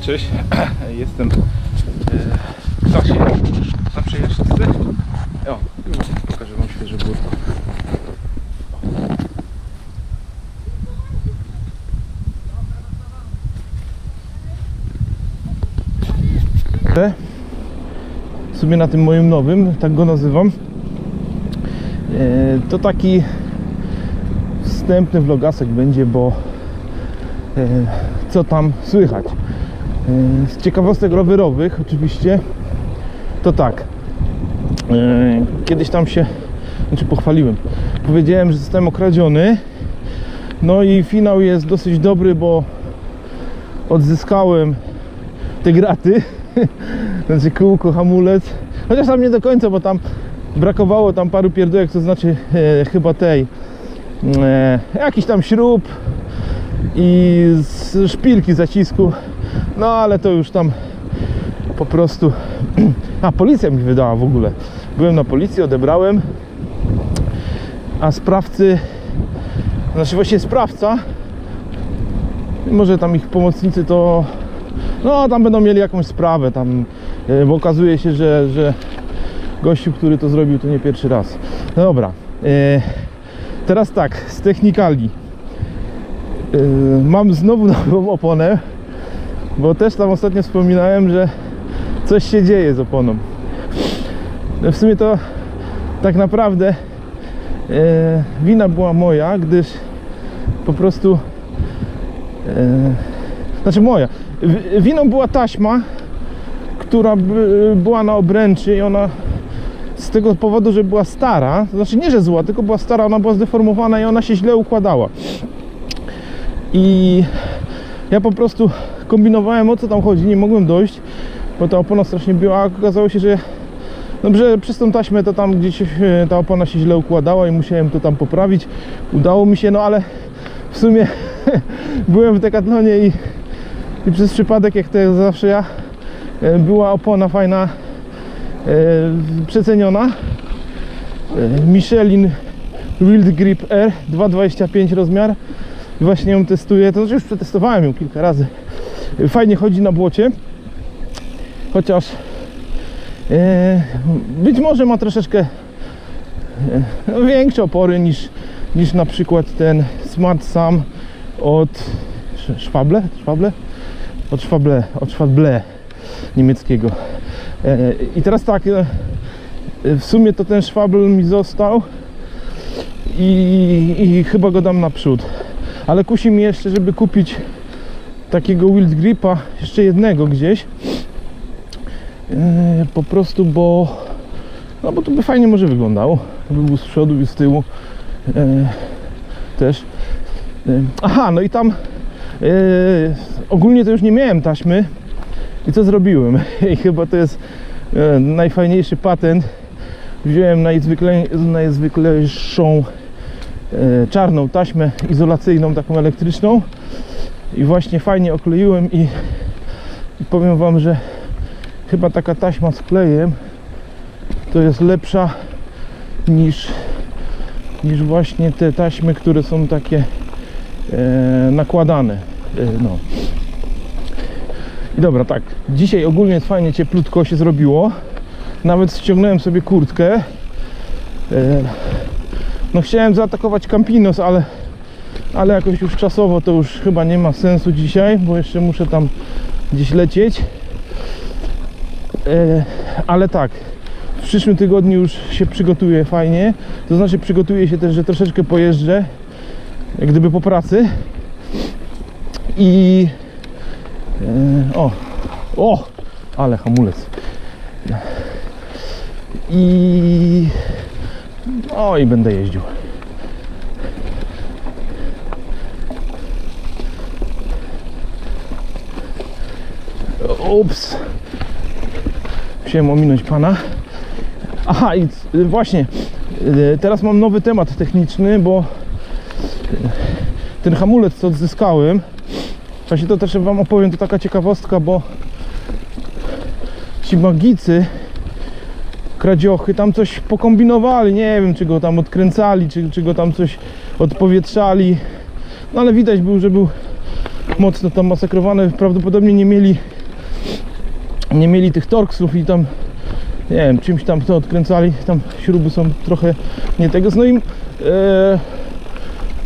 Cześć. Jestem e, w Klasie na przejażdżce. O, pokażę Wam świeże błotko. W sumie na tym moim nowym, tak go nazywam. E, To taki wstępny vlogasek będzie, bo e, co tam słychać. Z ciekawostek rowerowych oczywiście to tak. E, Kiedyś tam się, znaczy pochwaliłem. Powiedziałem, że zostałem okradziony. No i finał jest dosyć dobry, bo odzyskałem te graty. Znaczy kółko, hamulec. Chociaż tam nie do końca, bo tam brakowało tam paru pierdółek, to znaczy e, chyba tej e, jakiś tam śrub i z szpilki zacisku. No ale to już tam po prostu. A policja mi wydała w ogóle. Byłem na policji, odebrałem. A sprawcy, znaczy właśnie sprawca, może tam ich pomocnicy to. No tam będą mieli jakąś sprawę tam, e, bo okazuje się, że, że gościu, który to zrobił, to nie pierwszy raz. No dobra. e, Teraz tak, z technikali. Yy, mam znowu nową oponę, bo też tam ostatnio wspominałem, że coś się dzieje z oponą. No W sumie to tak naprawdę yy, wina była moja, gdyż po prostu yy, znaczy moja. Winą była taśma, która by, była na obręczy i ona z tego powodu, że była stara, to znaczy nie, że zła, tylko była stara, ona była zdeformowana i ona się źle układała. I ja po prostu kombinowałem o co tam chodzi, nie mogłem dojść, bo ta opona strasznie biła, a okazało się, że no, że przez tą taśmę to tam gdzieś e, ta opona się źle układała i musiałem to tam poprawić. Udało mi się, no ale w sumie byłem w Decathlonie i, i przez przypadek, jak to zawsze ja, e, była opona fajna, e, przeceniona. Michelin Wild Grip R 2,25 rozmiar. Właśnie ją testuję. To znaczy już przetestowałem ją kilka razy. Fajnie chodzi na błocie. Chociaż e, być może ma troszeczkę e, no, większe opory niż, niż na przykład ten Smart Sam od Schwable? Schwable? Od Schwable, od Schwable niemieckiego. E, I teraz tak, w sumie to ten szwabel mi został i, i chyba go dam naprzód. Ale kusi mnie jeszcze, żeby kupić takiego Wild Gripa, jeszcze jednego gdzieś. E, Po prostu, bo no bo to by fajnie może wyglądało. By był z przodu i z tyłu e, też. E, Aha, no i tam ogólnie to już nie miałem taśmy. I co zrobiłem? I chyba to jest najfajniejszy patent. Wziąłem najzwykle, najzwyklejszą czarną taśmę izolacyjną, taką elektryczną i właśnie fajnie okleiłem i, i powiem Wam, że chyba taka taśma z klejem to jest lepsza niż, niż właśnie te taśmy, które są takie e, nakładane. E, no. I dobra, tak. Dzisiaj ogólnie jest fajnie cieplutko się zrobiło. Nawet ściągnąłem sobie kurtkę. E, No chciałem zaatakować Campinos, ale, ale jakoś już czasowo to już chyba nie ma sensu dzisiaj, bo jeszcze muszę tam gdzieś lecieć. E, Ale tak, w przyszłym tygodniu już się przygotuję fajnie. To znaczy przygotuję się też, że troszeczkę pojeżdżę, jak gdyby po pracy. I E, O, o, ale hamulec. I o i będę jeździł. Ups. Musiałem ominąć pana. Aha, i c- właśnie, e, teraz mam nowy temat techniczny, bo e, ten hamulec, co odzyskałem, Właśnie to też wam opowiem, to taka ciekawostka, bo ci magicy kradziochy tam coś pokombinowali, nie wiem czy go tam odkręcali, czy, czy go tam coś odpowietrzali. No ale widać był, że był mocno tam masakrowane. Prawdopodobnie nie mieli nie mieli tych torksów i tam nie wiem, czymś tam to odkręcali. Tam śruby są trochę nie tego. No i e,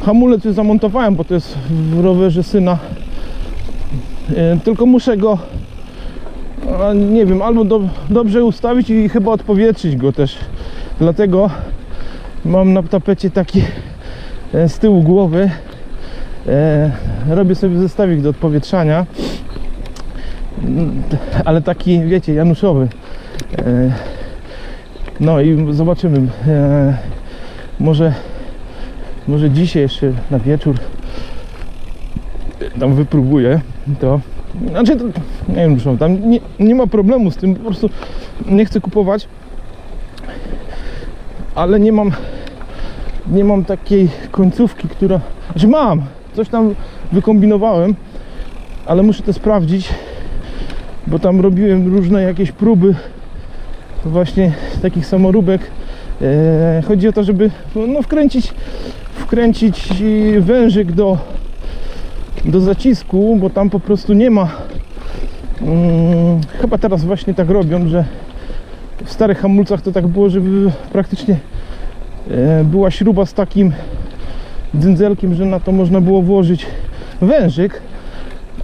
hamulec już zamontowałem, bo to jest w rowerze syna. E, tylko muszę go a, nie wiem, albo do, dobrze ustawić i chyba odpowietrzyć go też. Dlatego mam na tapecie taki e, z tyłu głowy. E, robię sobie zestawik do odpowietrzania. Ale taki, wiecie, januszowy. E, no i zobaczymy. E, może, może dzisiaj jeszcze na wieczór tam wypróbuję to. Znaczy, to, nie wiem, zresztą tam nie, nie ma problemu z tym, po prostu nie chcę kupować, ale nie mam nie mam takiej końcówki, która, znaczy mam, coś tam wykombinowałem, ale muszę to sprawdzić, bo tam robiłem różne jakieś próby właśnie takich samoróbek. E, chodzi o to, żeby no, wkręcić, wkręcić wężyk do, do zacisku, bo tam po prostu nie ma. Mm, chyba teraz właśnie tak robią, że w starych hamulcach to tak było, żeby praktycznie e, była śruba z takim dzyndzelkiem, że na to można było włożyć wężyk,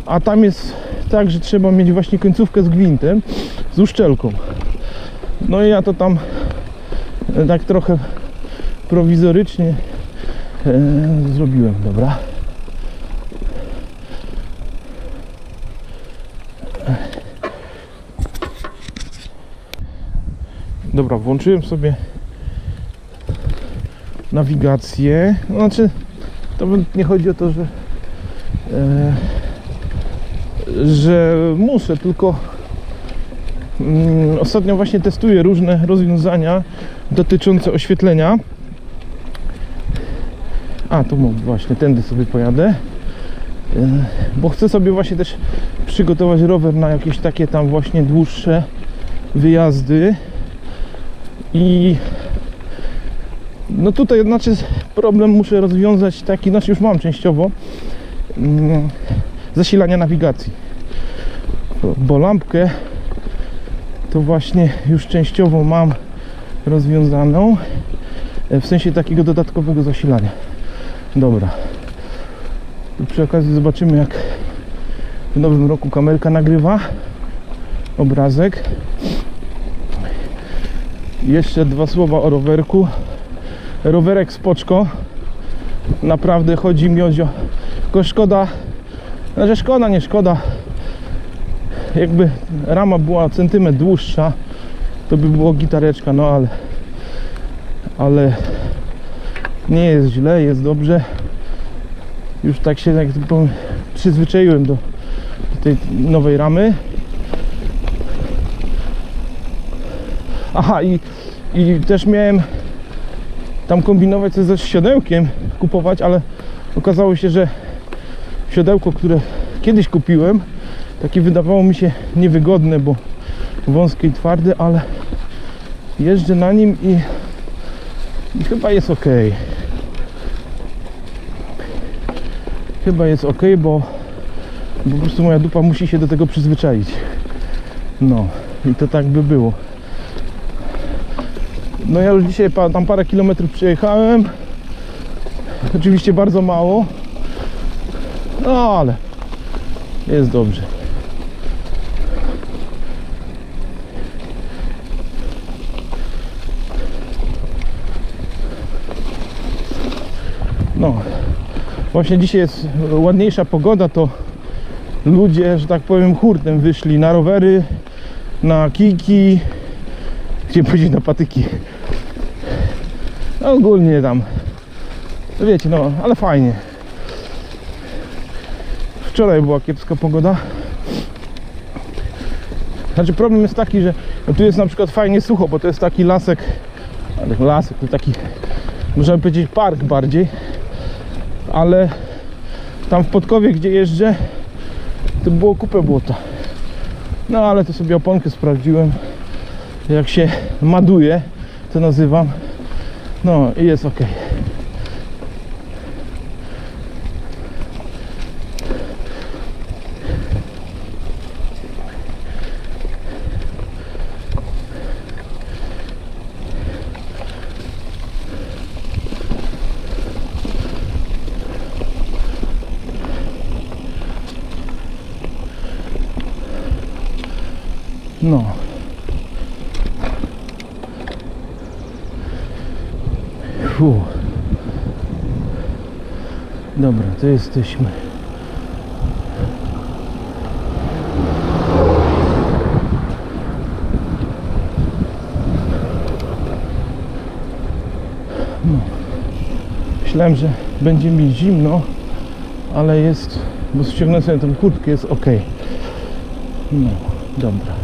a tam jest tak, że trzeba mieć właśnie końcówkę z gwintem, z uszczelką. No i ja to tam e, tak trochę prowizorycznie e, zrobiłem, dobra. Dobra, włączyłem sobie nawigację. Znaczy, to nie chodzi o to, że e, że muszę, tylko mm, ostatnio właśnie testuję różne rozwiązania dotyczące oświetlenia. A, tu właśnie, tędy sobie pojadę. E, bo chcę sobie właśnie też przygotować rower na jakieś takie tam właśnie dłuższe wyjazdy. I no tutaj znaczy problem muszę rozwiązać taki, znaczy już mam częściowo mm, zasilania nawigacji. Bo- lampkę to właśnie już częściowo mam rozwiązaną e, w sensie takiego dodatkowego zasilania. Dobra. Przy okazji zobaczymy jak w nowym roku kamerka nagrywa obrazek. Jeszcze dwa słowa o rowerku. Rowerek spoczko. Naprawdę chodzi mi o... Tylko szkoda, znaczy szkoda, nie szkoda. Jakby rama była centymetr dłuższa, to by było gitareczka, no ale ale nie jest źle, jest dobrze. Już tak się jak powiem, przyzwyczaiłem do, do tej nowej ramy. Aha, i, i też miałem tam kombinować coś ze siodełkiem, kupować, ale okazało się, że siodełko, które kiedyś kupiłem, takie wydawało mi się niewygodne, bo wąskie i twarde, ale jeżdżę na nim i, i chyba jest ok. Chyba jest ok, bo, bo po prostu moja dupa musi się do tego przyzwyczaić. No i to tak by było. No ja już dzisiaj tam parę kilometrów przejechałem. Oczywiście bardzo mało. No ale jest dobrze. No, właśnie dzisiaj jest ładniejsza pogoda, to ludzie, że tak powiem, hurtem wyszli na rowery, na kijki, chciałem powiedzieć na patyki. No, ogólnie tam, wiecie, no, ale fajnie. Wczoraj była kiepska pogoda. Znaczy problem jest taki, że no tu jest na przykład fajnie sucho, bo to jest taki lasek, lasek to taki, można by powiedzieć park bardziej, ale tam w Podkowie, gdzie jeżdżę, to było kupę błota. No ale to sobie oponkę sprawdziłem, jak się maduje, to nazywam. No i jest ok. No. Fu. Dobra, to jesteśmy. No. Myślałem, że będzie mi zimno, ale jest, bo ściągnąłem sobie tę kurtkę, jest ok. No, dobra.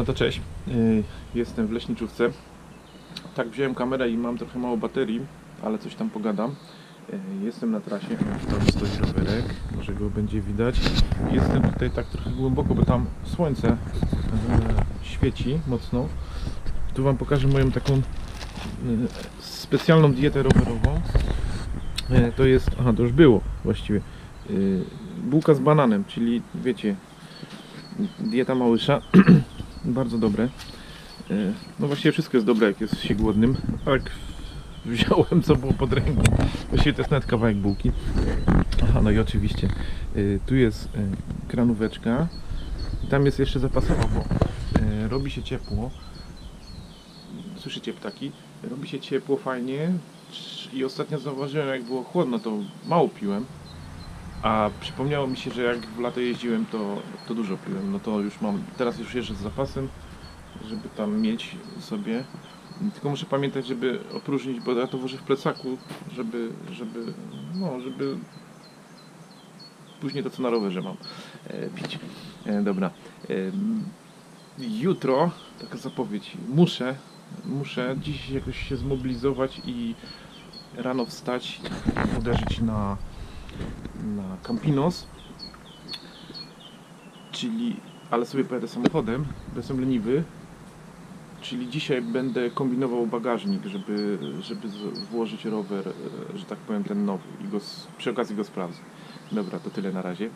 No to cześć. Y, Jestem w leśniczówce. Tak, wziąłem kamerę i mam trochę mało baterii, ale coś tam pogadam. Y, Jestem na trasie, tam stoi rowerek, może go będzie widać. Jestem tutaj tak trochę głęboko, bo tam słońce e, świeci mocno. Tu Wam pokażę moją taką e, specjalną dietę rowerową. E, To jest, aha, to już było właściwie. Bułka z bananem, czyli wiecie, dieta małysza. Bardzo dobre. E, No właściwie wszystko jest dobre, jak jest się głodnym. Tak wziąłem, co było pod ręką. Właściwie to jest nawet kawałek bułki. Aha, no i oczywiście y, tu jest y, kranóweczka. Tam jest jeszcze zapasowa, bo robi się ciepło. Słyszycie ptaki? Robi się ciepło fajnie. I ostatnio zauważyłem, jak było chłodno, to mało piłem. A przypomniało mi się, że jak w lato jeździłem, to, to dużo piłem. No to już mam, teraz już jeżdżę z zapasem, żeby tam mieć sobie. Tylko muszę pamiętać, żeby opróżnić, bo ja to włożę w plecaku, żeby, żeby, no, żeby później to co na rowerze mam e, pić. E, dobra. E, jutro, taka zapowiedź, muszę, muszę dziś jakoś się zmobilizować i rano wstać, uderzyć na, na Campinos, czyli, ale sobie pojadę samochodem, bo jestem leniwy, Czyli dzisiaj będę kombinował bagażnik, żeby, żeby włożyć rower, e, że tak powiem, ten nowy i go, przy okazji go sprawdzę. Dobra, to tyle na razie.